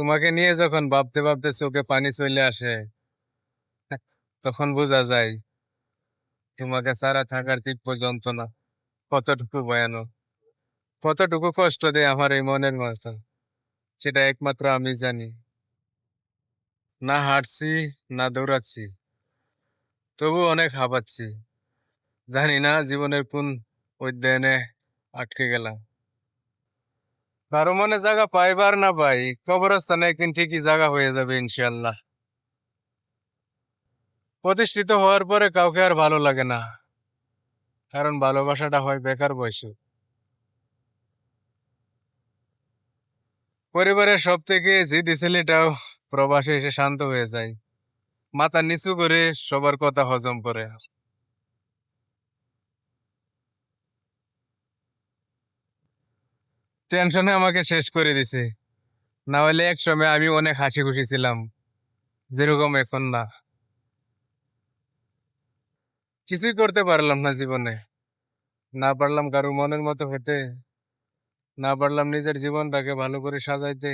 তোমাকে নিয়ে যখন ভাবতে ভাবতে চোখে পানি চলে আসে, তখন বোঝা যায় তোমাকে ছাড়া থাকার তীব্র যন্ত্রণা কতটুকু ভয়ানক। কতটুকু কষ্ট দেয় আমার এই মনের মাথা, সেটা একমাত্র আমি জানি। না হাঁটছি, না দৌড়াচ্ছি তবু অনেক হাঁপাচ্ছি। জানি না জীবনের কোন অধ্যয়নে আটকে গেলাম। কারও মনে জায়গা পাইবার না পাই কবরস্থানে একদিন ঠিকই জায়গা হয়ে যাবে ইনশাল্লাহ প্রতিষ্ঠিত হওয়ার পরে কাউকে আর ভালো লাগে না, কারণ ভালোবাসাটা হয় বেকার বয়সে। পরিবারের সব থেকে জিদি ছেলেটাও প্রবাসে এসে শান্ত হয়ে যায়, মাথা নিচু করে সবার কথা হজম করে। টেনশনে আমাকে শেষ করে দিছে। না হলে এক সময় আমি অনেক হাসি খুশি ছিলাম। যেরকম এখন না। কিছুই করতে পারলাম না জীবনে। না পারলাম কারও মনের মতো হতে না পারলাম নিজের জীবনটাকে ভালো করে সাজাইতে।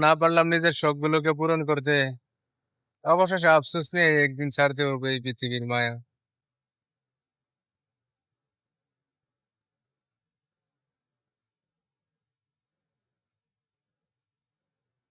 না পারলাম নিজের শখগুলোকে পূরণ করতে। অবশেষে আফসোস নিয়ে একদিন ছাড়তে হবে এই পৃথিবীর মায়া।